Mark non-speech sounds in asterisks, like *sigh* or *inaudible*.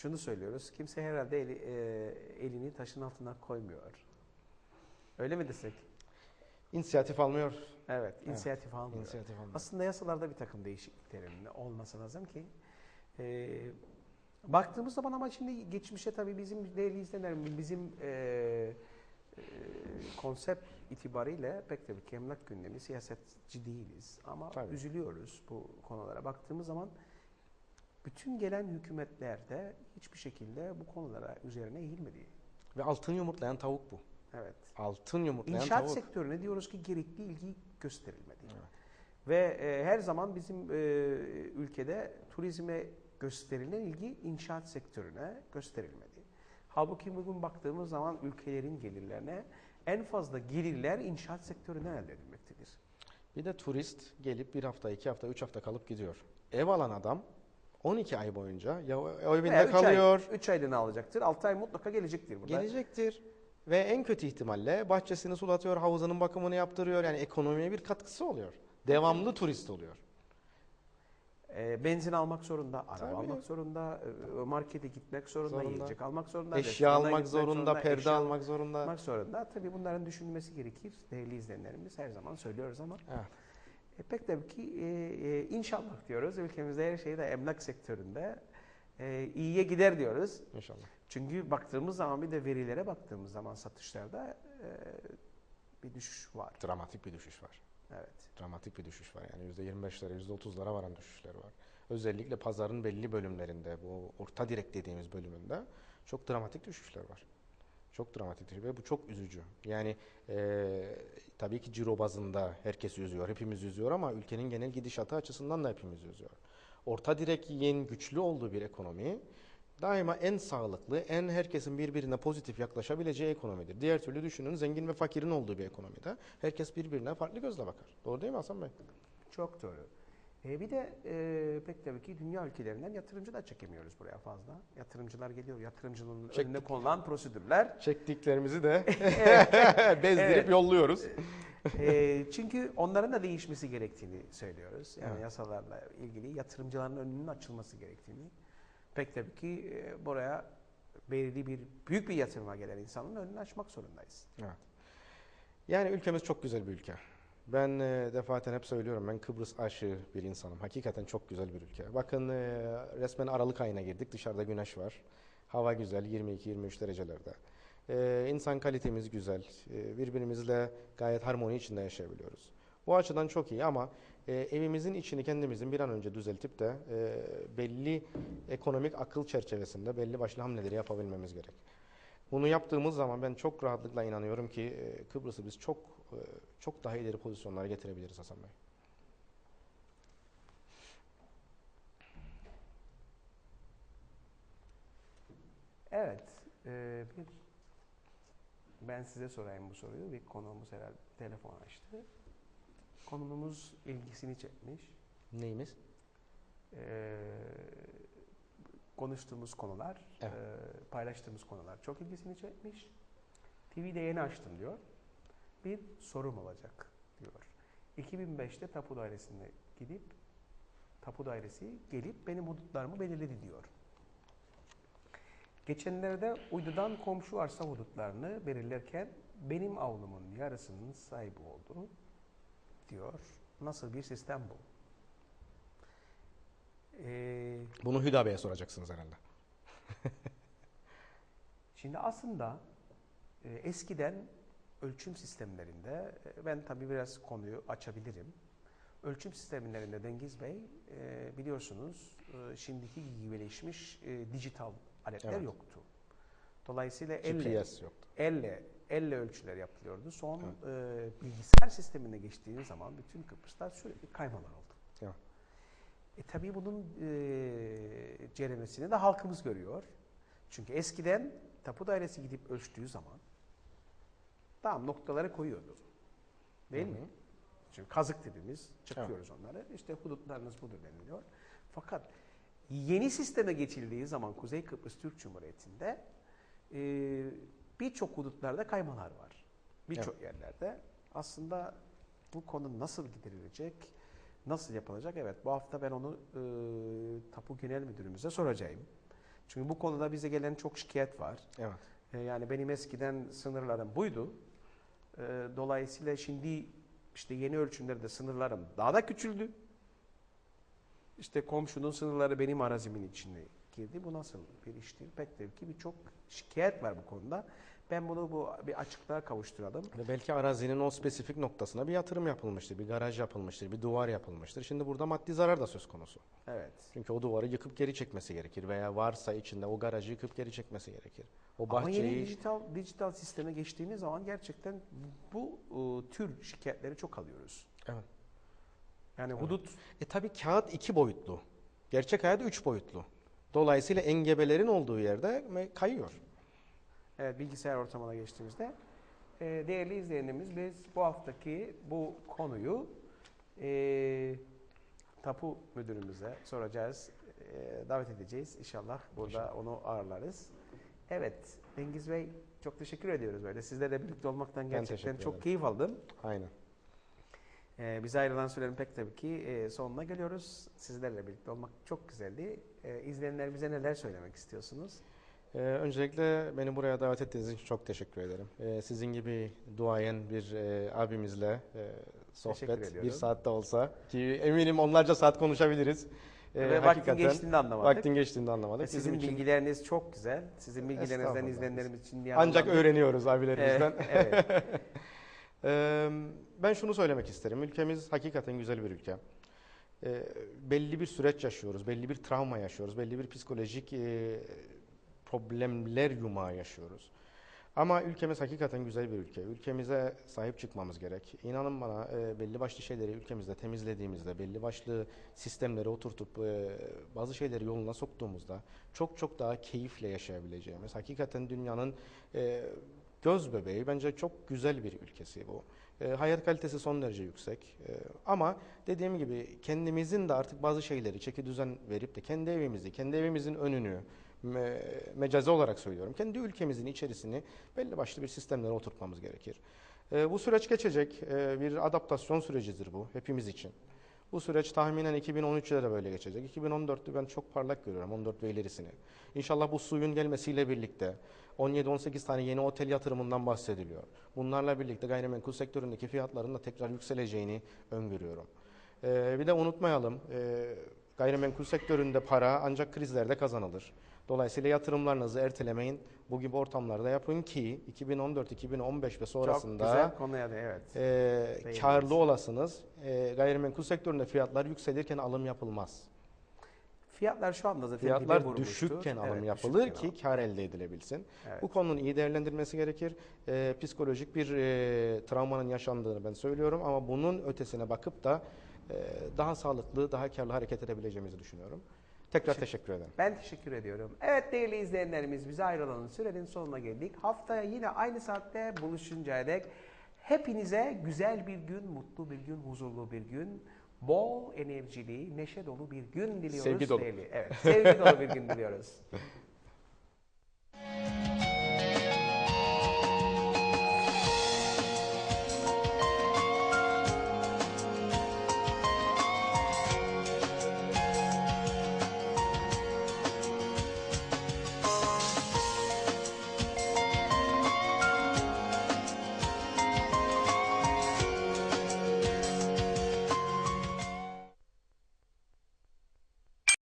şunu söylüyoruz. Kimse herhalde eli, e, elini taşın altına koymuyor. Öyle mi desek? İnisiyatif almıyor. Evet, inisiyatif almıyor. İnisiyatif almıyor. Aslında yasalarda bir takım değişikliklerin olması lazım ki e, baktığımız zaman ama şimdi geçmişe tabii bizim değerli izleyenler bizim e, e, konsept itibariyle pek tabii ki emlak gündemi siyasetçi değiliz ama Tabii. üzülüyoruz bu konulara baktığımız zaman bütün gelen hükümetlerde hiçbir şekilde bu konulara üzerine eğilmedi. Ve altın yumurtlayan tavuk bu. Evet. Altın yumurtlayan İnşaat tavuk. sektörüne diyoruz ki gerekli ilgi gösterilmedi. Evet. Ve e, her zaman bizim e, ülkede turizme gösterilen ilgi inşaat sektörüne gösterilmedi. Halbuki bugün baktığımız zaman ülkelerin gelirlerine en fazla gelirler inşaat sektöründen elde edilmektedir. Bir de turist gelip bir hafta, iki hafta, üç hafta kalıp gidiyor. Ev alan adam 12 ay boyunca ya o evinde Veya üç kalıyor, Ay, 3 aylığına alacaktır. 6 ay mutlaka gelecektir burada. gelecektir. Ve en kötü ihtimalle bahçesini sulatıyor, havuzunun bakımını yaptırıyor. Yani ekonomiye bir katkısı oluyor. Devamlı turist oluyor. E, benzin almak zorunda, araba Tabii. almak zorunda, e, markete gitmek zorunda, Zorunda. yiyecek almak zorunda, Eşya almak gitmek zorunda, perde eşya almak zorunda. almak zorunda. Tabii bunların düşünülmesi gerekir. Değerli izleyenlerimiz her zaman söylüyoruz ama Evet. E, pek tabii ki e, e, inşallah diyoruz. Ülkemizde her şey de emlak sektöründe e, iyiye gider diyoruz. İnşallah. Çünkü baktığımız zaman bir de verilere baktığımız zaman satışlarda e, bir düşüş var. Dramatik bir düşüş var. Evet. Dramatik bir düşüş var. Yani %25'lere, %30'lara varan düşüşler var. Özellikle pazarın belli bölümlerinde, bu orta direk dediğimiz bölümünde çok dramatik düşüşler var. Çok dramatik ve bu çok üzücü. Yani eee, tabii ki ciro bazında herkes üzüyor, hepimiz üzüyor ama ülkenin genel gidişatı açısından da hepimiz üzüyor. Orta direk yiyen güçlü olduğu bir ekonomi daima en sağlıklı, en herkesin birbirine pozitif yaklaşabileceği ekonomidir. Diğer türlü düşünün zengin ve fakirin olduğu bir ekonomide herkes birbirine farklı gözle bakar. Doğru değil mi Hasan Bey? Çok doğru. E, bir de e, pek tabii ki dünya ülkelerinden yatırımcı da çekemiyoruz buraya fazla. Yatırımcılar geliyor. Yatırımcının Çektik. önüne konulan prosedürler Çektiklerimizi de *laughs* *laughs* bezdirip Evet. yolluyoruz. E, çünkü onların da değişmesi gerektiğini söylüyoruz. Yani Evet. yasalarla ilgili yatırımcıların önünün açılması gerektiğini. Pek tabii ki e, buraya belirli bir büyük bir yatırıma gelen insanın önünü açmak zorundayız. Evet. Yani ülkemiz çok güzel bir ülke. Ben e, defaten hep söylüyorum ben Kıbrıs aşığı bir insanım. Hakikaten çok güzel bir ülke. Bakın e, resmen Aralık ayına girdik. Dışarıda güneş var. Hava güzel 22-23 derecelerde. E, insan kalitemiz güzel. E, birbirimizle gayet harmoni içinde yaşayabiliyoruz. Bu açıdan çok iyi ama e, evimizin içini kendimizin bir an önce düzeltip de e, belli ekonomik akıl çerçevesinde belli başlı hamleleri yapabilmemiz gerek. Bunu yaptığımız zaman ben çok rahatlıkla inanıyorum ki e, Kıbrıs'ı biz çok e, çok daha ileri pozisyonlara getirebiliriz Hasan Bey. Evet. e, bir ben size sorayım bu soruyu. Bir konuğumuz herhalde telefon açtı. Konumuz ilgisini çekmiş. Neyimiz? E, konuştuğumuz konular, Evet. e, paylaştığımız konular çok ilgisini çekmiş. TV'de yeni açtım diyor. Bir sorum olacak diyor. 2005'te tapu dairesine gidip tapu dairesi gelip benim hudutlarımı belirledi diyor. Geçenlerde uydudan komşu arsa hudutlarını belirlerken benim avlumun yarısının sahibi oldu diyor. Nasıl bir sistem bu? Ee, Bunu Hüda Bey'e soracaksınız herhalde. *laughs* Şimdi aslında e, eskiden ölçüm sistemlerinde, e, ben tabii biraz konuyu açabilirim. Ölçüm sistemlerinde Dengiz Bey e, biliyorsunuz e, şimdiki gibi e, dijital aletler Evet. yoktu. Dolayısıyla elle, GPS yoktu. elle, elle ölçüler yapılıyordu. Son Evet. e, bilgisayar sistemine geçtiğiniz zaman bütün Kıbrıs'ta sürekli kaymalar oldu. Evet. E tabii bunun e, ceremesini de halkımız görüyor. Çünkü eskiden tapu dairesi gidip ölçtüğü zaman tamam noktaları koyuyordu. Değil Hı hı. mi? Çünkü kazık dediğimiz çıkıyoruz onları. İşte hudutlarınız budur deniliyor. Fakat yeni sisteme geçildiği zaman Kuzey Kıbrıs Türk Cumhuriyeti'nde e, birçok hudutlarda kaymalar var. Birçok yerlerde. Aslında bu konu nasıl giderilecek, nasıl yapılacak? Evet bu hafta ben onu e, Tapu Genel Müdürümüze soracağım. Çünkü bu konuda bize gelen çok şikayet var. Evet. E, Yani benim eskiden sınırlarım buydu. E, Dolayısıyla şimdi işte yeni ölçümlerde sınırlarım daha da küçüldü. İşte komşunun sınırları benim arazimin içine girdi. Bu nasıl bir iştir? Pek tabii ki birçok şikayet var bu konuda. Ben bunu bu bir açıklığa kavuşturalım. Ve belki arazinin o spesifik noktasına bir yatırım yapılmıştır, bir garaj yapılmıştır, bir duvar yapılmıştır. Şimdi burada maddi zarar da söz konusu. Evet. Çünkü o duvarı yıkıp geri çekmesi gerekir veya varsa içinde o garajı yıkıp geri çekmesi gerekir. O Ama yeni bahçeyi dijital dijital sisteme geçtiğimiz zaman gerçekten bu e, tür şikayetleri çok alıyoruz. Evet. Yani hudut E tabi kağıt iki boyutlu. Gerçek hayat üç boyutlu. Dolayısıyla engebelerin olduğu yerde kayıyor. Evet, bilgisayar ortamına geçtiğimizde. Ee, değerli izleyenlerimiz biz bu haftaki bu konuyu e, tapu müdürümüze soracağız, e, davet edeceğiz. İnşallah burada İnşallah. onu ağırlarız. Evet, Cengiz Bey çok teşekkür ediyoruz böyle. Sizlerle birlikte olmaktan gerçekten çok keyif aldım. Aynen. Ee, bize ayrılan sürenin pek tabii ki e, sonuna geliyoruz. Sizlerle birlikte olmak çok güzeldi. Ee, izleyenlerimize neler söylemek istiyorsunuz? Ee, öncelikle beni buraya davet ettiğiniz için çok teşekkür ederim. Ee, sizin gibi duayen bir e, abimizle e, sohbet bir saatte olsa ki eminim onlarca saat konuşabiliriz. Ee, Ve vaktin geçtiğini anlamadık. vaktin geçtiğini anlamadık. Ve sizin Bizim için bilgileriniz çok güzel. Sizin bilgilerinizden Estağfurullah. izleyenlerimiz için bir ancak anlamda- öğreniyoruz abilerimizden. Evet, evet. *laughs* Ee, ben şunu söylemek isterim. Ülkemiz hakikaten güzel bir ülke. Ee, belli bir süreç yaşıyoruz, belli bir travma yaşıyoruz, belli bir psikolojik e, problemler yumağı yaşıyoruz. Ama ülkemiz hakikaten güzel bir ülke. Ülkemize sahip çıkmamız gerek. İnanın bana e, belli başlı şeyleri ülkemizde temizlediğimizde, belli başlı sistemleri oturtup e, bazı şeyleri yoluna soktuğumuzda çok çok daha keyifle yaşayabileceğimiz, hakikaten dünyanın e, göz bebeği bence çok güzel bir ülkesi bu. E, hayat kalitesi son derece yüksek. E, ama dediğim gibi kendimizin de artık bazı şeyleri çeki düzen verip de kendi evimizi, kendi evimizin önünü me, mecazi olarak söylüyorum. Kendi ülkemizin içerisini belli başlı bir sistemlere oturtmamız gerekir. E, bu süreç geçecek. E, bir adaptasyon sürecidir bu hepimiz için. Bu süreç tahminen 2013'te de böyle geçecek. 2014'te ben çok parlak görüyorum 14 ve ilerisini. İnşallah bu suyun gelmesiyle birlikte 17-18 tane yeni otel yatırımından bahsediliyor. Bunlarla birlikte gayrimenkul sektöründeki fiyatların da tekrar yükseleceğini öngörüyorum. Ee, bir de unutmayalım, e, gayrimenkul sektöründe para ancak krizlerde kazanılır. Dolayısıyla yatırımlarınızı ertelemeyin. Bu gibi ortamlarda yapın ki 2014, 2015 ve Çok sonrasında güzel konuya da evet. e, karlı olasınız. E, gayrimenkul sektöründe fiyatlar yükselirken alım yapılmaz. Fiyatlar şu anda zaten Fiyatlar vurmuştu. düşükken alım Evet, yapılır düşükken ki kar elde edilebilsin. Evet. Bu konunun iyi değerlendirilmesi gerekir. E, psikolojik bir e, travmanın yaşandığını ben söylüyorum ama bunun ötesine bakıp da e, daha sağlıklı, daha karlı hareket edebileceğimizi düşünüyorum. Tekrar Teşekkür- teşekkür ederim. Ben teşekkür ediyorum. Evet değerli izleyenlerimiz bize ayrılan sürenin sonuna geldik. Haftaya yine aynı saatte buluşuncaya dek hepinize güzel bir gün, mutlu bir gün, huzurlu bir gün, bol enerjili, neşe dolu bir gün diliyoruz. Sevgi dolu. değerli- Evet, sevgi dolu bir gün diliyoruz. *laughs*